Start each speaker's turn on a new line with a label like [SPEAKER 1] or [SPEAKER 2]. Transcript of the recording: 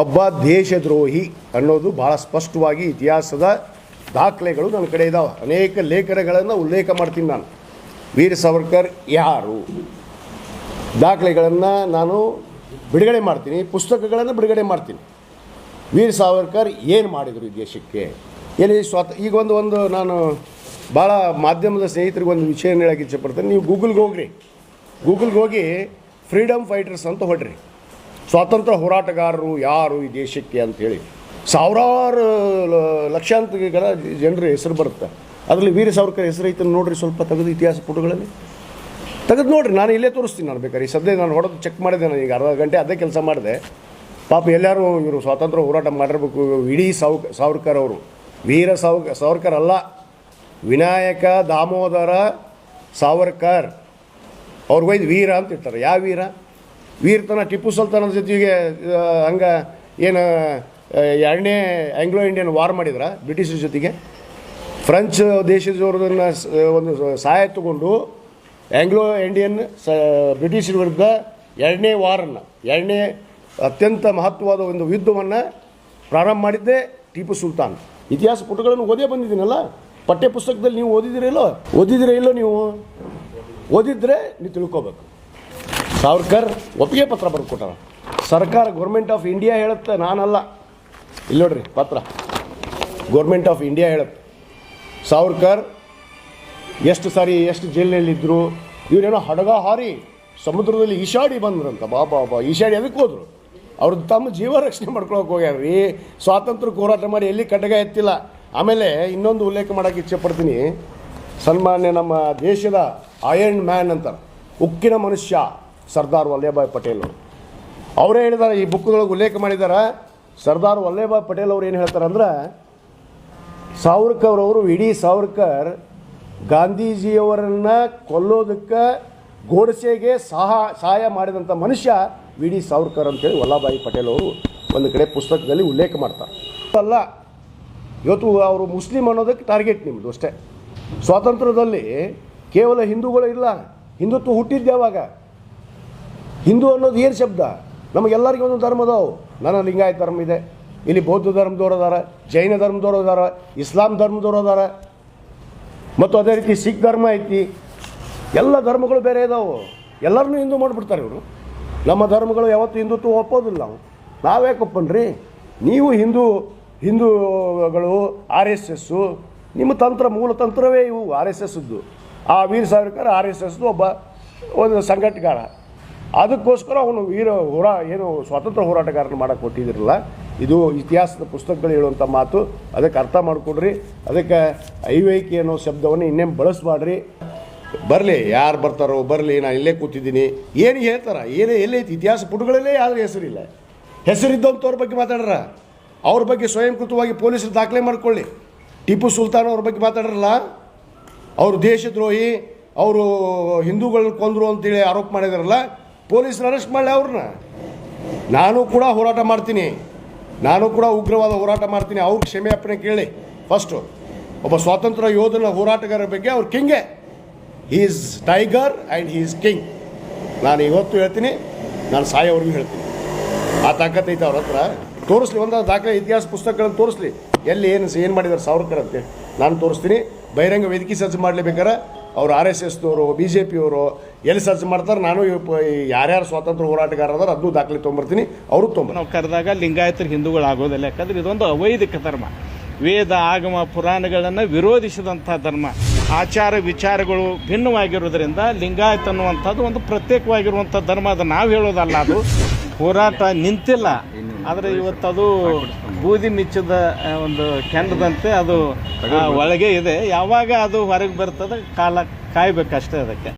[SPEAKER 1] ಒಬ್ಬ ದೇಶದ್ರೋಹಿ ಅನ್ನೋದು ಭಾಳ ಸ್ಪಷ್ಟವಾಗಿ ಇತಿಹಾಸದ ದಾಖಲೆಗಳು ನನ್ನ ಕಡೆ ಇದ್ದಾವೆ ಅನೇಕ ಲೇಖನಗಳನ್ನು ಉಲ್ಲೇಖ ಮಾಡ್ತೀನಿ ನಾನು. ವೀರ ಸಾವರ್ಕರ್ ಯಾರು? ದಾಖಲೆಗಳನ್ನು ನಾನು ಬಿಡುಗಡೆ ಮಾಡ್ತೀನಿ, ಪುಸ್ತಕಗಳನ್ನು ಬಿಡುಗಡೆ ಮಾಡ್ತೀನಿ. ವೀರ ಸಾವರ್ಕರ್ ಏನು ಮಾಡಿದರು ಈ ದೇಶಕ್ಕೆ? ಎಲ್ಲಿ ಸ್ವತ, ಈಗ ಒಂದು ಒಂದು ನಾನು ಭಾಳ ಮಾಧ್ಯಮದ ಸ್ನೇಹಿತರಿಗೆ ಒಂದು ವಿಷಯ ಹೇಳಕ್ಕೆ ಇಚ್ಛೆಪಡ್ತೇನೆ ನೀವು ಗೂಗಲ್ಗೆ ಹೋಗ್ರಿ. ಗೂಗಲ್ಗೆ ಹೋಗಿ ಫ್ರೀಡಮ್ ಫೈಟರ್ಸ್ ಅಂತ ಹೊಡ್ರಿ. ಸ್ವಾತಂತ್ರ್ಯ ಹೋರಾಟಗಾರರು ಯಾರು ಈ ದೇಶಕ್ಕೆ ಅಂಥೇಳಿ ಸಾವಿರಾರು ಲಕ್ಷಾಂತರ ಜನರ ಹೆಸರು ಬರುತ್ತೆ. ಅದರಲ್ಲಿ ವೀರ ಸಾವರ್ಕರ್ ಹೆಸರು ಐತೆ ನೋಡ್ರಿ ಸ್ವಲ್ಪ ತೆಗೆದು ಇತಿಹಾಸ ಪುಟಗಳಲ್ಲಿ. ತೆಗೆದು ನೋಡ್ರಿ, ನಾನು ಇಲ್ಲೇ ತೋರಿಸ್ತೀನಿ ನಾನು ಬೇಕಾದ್ರೆ. ಈ ಸದ್ಯ ನಾನು ಹೊಡೆದು ಚೆಕ್ ಮಾಡಿದೆ ನಾನು ಈಗ ಅರ್ಧ ಗಂಟೆ ಅದೇ ಕೆಲಸ ಮಾಡಿದೆ. ಪಾಪ ಎಲ್ಲರೂ ಇವರು ಸ್ವಾತಂತ್ರ್ಯ ಹೋರಾಟ ಮಾಡಿರ್ಬೇಕು. ಇಡೀ ಸಾವ್, ಸಾವರ್ಕರ್ ಅವರು. ವೀರ ಸಾವ್, ಸಾವರ್ಕರ್ ಅಲ್ಲ. ವಿನಾಯಕ, ದಾಮೋದರ, ಸಾವರ್ಕರ್. ಅವ್ರಿಗೆ ವೀರ ಅಂತ ಇರ್ತಾರೆ ಯಾವ ವೀರ? ವೀರತನ ಟಿಪ್ಪು ಸುಲ್ತಾನದ ಜೊತೆಗೆ ಹಂಗೆ ಏನು ಎರಡನೇ ಆಂಗ್ಲೋ ಇಂಡಿಯನ್ ವಾರ್ ಮಾಡಿದ್ರ, ಬ್ರಿಟಿಷರ ಜೊತೆಗೆ. ಫ್ರೆಂಚ್ ದೇಶದವ್ರದನ್ನು ಒಂದು ಸಹಾಯ ತಗೊಂಡು ಆಂಗ್ಲೋ ಇಂಡಿಯನ್ ಸ, ಬ್ರಿಟಿಷರ ವಿರುದ್ಧ ಎರಡನೇ ವಾರನ್ನು, ಎರಡನೇ ಅತ್ಯಂತ ಮಹತ್ವವಾದ ಒಂದು ಯುದ್ಧವನ್ನು ಪ್ರಾರಂಭ ಮಾಡಿದ್ದೇ ಟಿಪ್ಪು ಸುಲ್ತಾನ್. ಇತಿಹಾಸ ಪುಟಗಳನ್ನು ಓದೇ ಬಂದಿದ್ದೀನಲ್ಲ? ಪಠ್ಯ ಪುಸ್ತಕದಲ್ಲಿ ನೀವು ಓದಿದಿರಲ್ಲೋ ಓದಿದಿರ ಇಲ್ಲೋ ನೀವು? ಓದಿದ್ರೆ ನೀವು ತಿಳ್ಕೊಬೇಕು. ಸಾವ್ರ್ಕರ್ ಒಪ್ಪಿಗೆ ಪತ್ರ ಬರ್ಕೊಟ್ಟಾರ. ಸರ್ಕಾರ ಗೌರ್ಮೆಂಟ್ ಆಫ್ ಇಂಡಿಯಾ ಹೇಳುತ್ತೆ, ನಾನಲ್ಲ. ಇಲ್ಲಿ ನೋಡ್ರಿ, ಪತ್ರ. ಗೌರ್ಮೆಂಟ್ ಆಫ್ ಇಂಡಿಯಾ ಹೇಳುತ್ತೆ. ಸಾವ್ರ್ಕರ್ ಎಷ್ಟು ಸಾರಿ ಎಷ್ಟು ಜೈಲಿನಲ್ಲಿದ್ದರು ಇವರೇನೋ ಹಡಗ ಹಾರಿ ಸಮುದ್ರದಲ್ಲಿ ಈಶಾಡಿ ಬಂದ್ರಂತ. ಬಾ ಬಾ ಈಶಾಡಿ ಅದಕ್ಕೆ ಹೋದ್ರು. ಅವ್ರು ತಮ್ಮ ಜೀವ ರಕ್ಷಣೆ ಮಾಡ್ಕೊಳಕ್ಕೆ ಹೋಗ್ಯಾರ್ರಿ. ಸ್ವಾತಂತ್ರ್ಯ ಹೋರಾಟ ಮಾಡಿ ಎಲ್ಲಿ ಕಡ್ಡಗ ಎತ್ತಿಲ್ಲ. ಆಮೇಲೆ ಇನ್ನೊಂದು ಉಲ್ಲೇಖ ಮಾಡೋಕ್ಕೆ ಇಚ್ಛೆ ಪಡ್ತೀನಿ ಸನ್ಮಾನ್ಯ ನಮ್ಮ ದೇಶದ ಐರನ್ ಮ್ಯಾನ್ ಅಂತಾರೆ. ಉಕ್ಕಿನ ಮನುಷ್ಯ. ಸರ್ದಾರ್ ವಲ್ಲಭಾಯ್ ಪಟೇಲ್ ಅವರು. ಹೇಳಿದ್ದಾರೆ ಈ ಬುಕ್ದೊಳಗೆ ಉಲ್ಲೇಖ ಮಾಡಿದ್ದಾರೆ ಸರ್ದಾರ್ ವಲ್ಲಭಾಯ್ ಪಟೇಲ್ ಅವ್ರು ಏನು ಹೇಳ್ತಾರೆ ಅಂದ್ರೆ, ಸಾವರ್ಕರ್ ಅವರು ಇಡೀ ಸಾವರ್ಕರ್ ಗಾಂಧೀಜಿಯವರನ್ನು ಕೊಲ್ಲೋದಕ್ಕೆ ಗೋಡ್ಸೆಗೆ ಸಹ, ಸಹಾಯ ಮಾಡಿದಂಥ ಮನುಷ್ಯ ವಿ ಡಿ ಸಾವರ್ಕರ್ ಅಂತೇಳಿ ವಲ್ಲಭಾಯಿ ಪಟೇಲ್ ಅವರು ಒಂದು ಕಡೆ ಪುಸ್ತಕದಲ್ಲಿ ಉಲ್ಲೇಖ ಮಾಡ್ತಾರೆ. ಅಲ್ಲ, ಇವತ್ತು ಅವರು ಮುಸ್ಲಿಂ ಅನ್ನೋದಕ್ಕೆ ಟಾರ್ಗೆಟ್ ನಿಮ್ಮದು ಅಷ್ಟೇ. ಸ್ವಾತಂತ್ರ್ಯದಲ್ಲಿ ಕೇವಲ ಹಿಂದೂಗಳು ಇಲ್ಲ, ಹಿಂದುತ್ವ ಹುಟ್ಟಿದ್ದೆ ಯಾವಾಗ? ಹಿಂದೂ ಅನ್ನೋದು ಏನು ಶಬ್ದ? ನಮಗೆಲ್ಲರಿಗೂ ಒಂದು ಧರ್ಮ ಅದಾವು. ನನ್ನ ಲಿಂಗಾಯತ ಧರ್ಮ ಇದೆ. ಇಲ್ಲಿ ಬೌದ್ಧ ಧರ್ಮದವ್ರು ಅದಾರ ಜೈನ ಧರ್ಮದವ್ರು ಅದಾರ ಇಸ್ಲಾಂ ಧರ್ಮದವ್ರು ಅದಾರ ಮತ್ತು ಅದೇ ರೀತಿ ಸಿಖ್ ಧರ್ಮ ಐತಿ. ಎಲ್ಲ ಧರ್ಮಗಳು ಬೇರೆ ಇದಾವೆ. ಎಲ್ಲರನ್ನೂ ಹಿಂದೂ ಮಾಡಿಬಿಡ್ತಾರೆ ಇವರು. ನಮ್ಮ ಧರ್ಮಗಳು ಯಾವತ್ತೂ ಹಿಂದುತ್ವ ಒಪ್ಪೋದಿಲ್ಲ ನಾವು ನಾವ್ಯಾಕೆ ಒಪ್ಪನ್ರಿ ನೀವು ಹಿಂದೂ, ಹಿಂದೂಗಳು, ಆರ್ ಎಸ್ ಎಸ್ಸು ನಿಮ್ಮ ತಂತ್ರ, ಮೂಲ ತಂತ್ರವೇ ಇವು, ಆರ್ ಎಸ್ ಎಸ್ದು ಆ ವೀರ ಸಾವರ್ಕರ್ ಆರ್ ಎಸ್ ಎಸ್ದು ಒಬ್ಬ, ಒಂದು ಸಂಘಟಗಾರ. ಅದಕ್ಕೋಸ್ಕರ ಅವನು ವೀರ ಹೋರಾ, ಏನು ಸ್ವಾತಂತ್ರ್ಯ ಹೋರಾಟಗಾರನ ಮಾಡಕ್ಕೆ ಕೊಟ್ಟಿದ್ದಿರಲ್ಲ ಇದು ಇತಿಹಾಸದ ಪುಸ್ತಕಗಳು ಹೇಳುವಂಥ ಮಾತು. ಅದಕ್ಕೆ ಅರ್ಥ ಮಾಡಿಕೊಡ್ರಿ. ಅದಕ್ಕೆ ಐವೈಕಿ ಅನ್ನೋ ಶಬ್ದವನ್ನು ಇನ್ನೇನು ಬಳಸಬಾಡ್ರಿ ಬರಲಿ, ಯಾರು ಬರ್ತಾರೋ ಬರಲಿ ನಾನು ಇಲ್ಲೇ ಕೂತಿದ್ದೀನಿ. ಏನು ಹೇಳ್ತಾರ? ಏನೇ ಎಲ್ಲೈತಿ ಇತಿಹಾಸ ಪುಟಗಳಲ್ಲೇ ಯಾವ್ದು ಹೆಸರಿಲ್ಲ. ಹೆಸರಿದ್ದಂಥವ್ರ ಬಗ್ಗೆ ಮಾತಾಡ್ರ. ಅವ್ರ ಬಗ್ಗೆ ಸ್ವಯಂಕೃತವಾಗಿ ಪೊಲೀಸರು ದಾಖಲೆ ಮಾಡಿಕೊಳ್ಳಿ. ಟಿಪ್ಪು ಸುಲ್ತಾನ್ ಅವ್ರ ಬಗ್ಗೆ ಮಾತಾಡ್ರಲ್ಲ? ಅವರು ದೇಶದ್ರೋಹಿ, ಅವರು ಹಿಂದೂಗಳನ್ನ ಕೊಂದರು ಅಂತೇಳಿ ಆರೋಪ ಮಾಡಿದಾರಲ್ಲ ಪೊಲೀಸರು ಅರೆಸ್ಟ್ ಮಾಡಲಿ ಅವ್ರನ್ನ ನಾನು ಕೂಡ ಹೋರಾಟ ಮಾಡ್ತೀನಿ. ನಾನು ಕೂಡ ಉಗ್ರವಾದ ಹೋರಾಟ ಮಾಡ್ತೀನಿ. ಅವ್ರ ಕ್ಷಮೆ ಅಪ್ಪಣೆ ಕೇಳಿ. ಫಸ್ಟು ಒಬ್ಬ ಸ್ವಾತಂತ್ರ್ಯ ಯೋಧನ ಹೋರಾಟಗಾರರ ಬಗ್ಗೆ ಅವ್ರ ಕಿಂಗೆ is tiger and is king ನಾನು ಇವತ್ತು ಹೇಳ್ತೀನಿ. ನಾನು ಸಾಯೋವರೆಗೂ ಹೇಳ್ತೀನಿ. ಆ ತಾಕತ್ತೈತೆ ಅವ್ರ ಹತ್ರ. ತೋರಿಸ್ಲಿ, ಒಂದು ದಾಖಲೆ, ಇತಿಹಾಸ ಪುಸ್ತಕಗಳನ್ನು ತೋರಿಸ್ಲಿ. ಎಲ್ಲಿ, ಏನು ಏನು ಮಾಡಿದ್ದಾರೆ ಸಾವರ್ಕರ್ ಅಂತ ನಾನು ತೋರಿಸ್ತೀನಿ. ಬಹಿರಂಗ ವೇದಿಕೆ ಸಜ್ಜು ಮಾಡಲೇಬೇಕಾರೆ ಅವ್ರು ಆರ್ ಎಸ್ ಎಸ್ನವರು ಬಿ ಜೆ ಪಿಯವರು, ಎಲ್ಲಿ ಸಜ್ಜು ಮಾಡ್ತಾರೆ ನಾನು ಯಾರ್ಯಾರು ಸ್ವಾತಂತ್ರ್ಯ ಹೋರಾಟಗಾರ ಅದು ಅದನ್ನು ದಾಖಲೆ ತೊಗೊಂಬರ್ತೀನಿ ಅವರು ತೊಗೊಂಬ
[SPEAKER 2] ನಾವು ಕರೆದಾಗ ಲಿಂಗಾಯತರು ಹಿಂದೂಗಳು ಆಗೋದಿಲ್ಲ ಯಾಕಂದ್ರೆ ಇದೊಂದು ಅವೈದಿಕ ಧರ್ಮ. ವೇದ, ಆಗಮ, ಪುರಾಣಗಳನ್ನು ವಿರೋಧಿಸಿದಂಥ ಧರ್ಮ. ಆಚಾರ ವಿಚಾರಗಳು ಭಿನ್ನವಾಗಿರೋದ್ರಿಂದ ಲಿಂಗಾಯತ ಅನ್ನುವಂಥದ್ದು ಒಂದು ಪ್ರತ್ಯೇಕವಾಗಿರುವಂಥ ಧರ್ಮ ಅದು ನಾವು ಹೇಳೋದಲ್ಲ ಅದು. ಹೋರಾಟ ನಿಂತಿಲ್ಲ. ಆದರೆ ಅದು ಬೂದಿ ಮಿಚ್ಚದ ಒಂದು ಕೆಂಡದಂತೆ ಅದು ಒಳಗೆ ಇದೆ. ಯಾವಾಗ ಅದು ಹೊರಗೆ ಬರ್ತದೆ, ಕಾಲ ಕಾಯಬೇಕಷ್ಟೇ ಅದಕ್ಕೆ.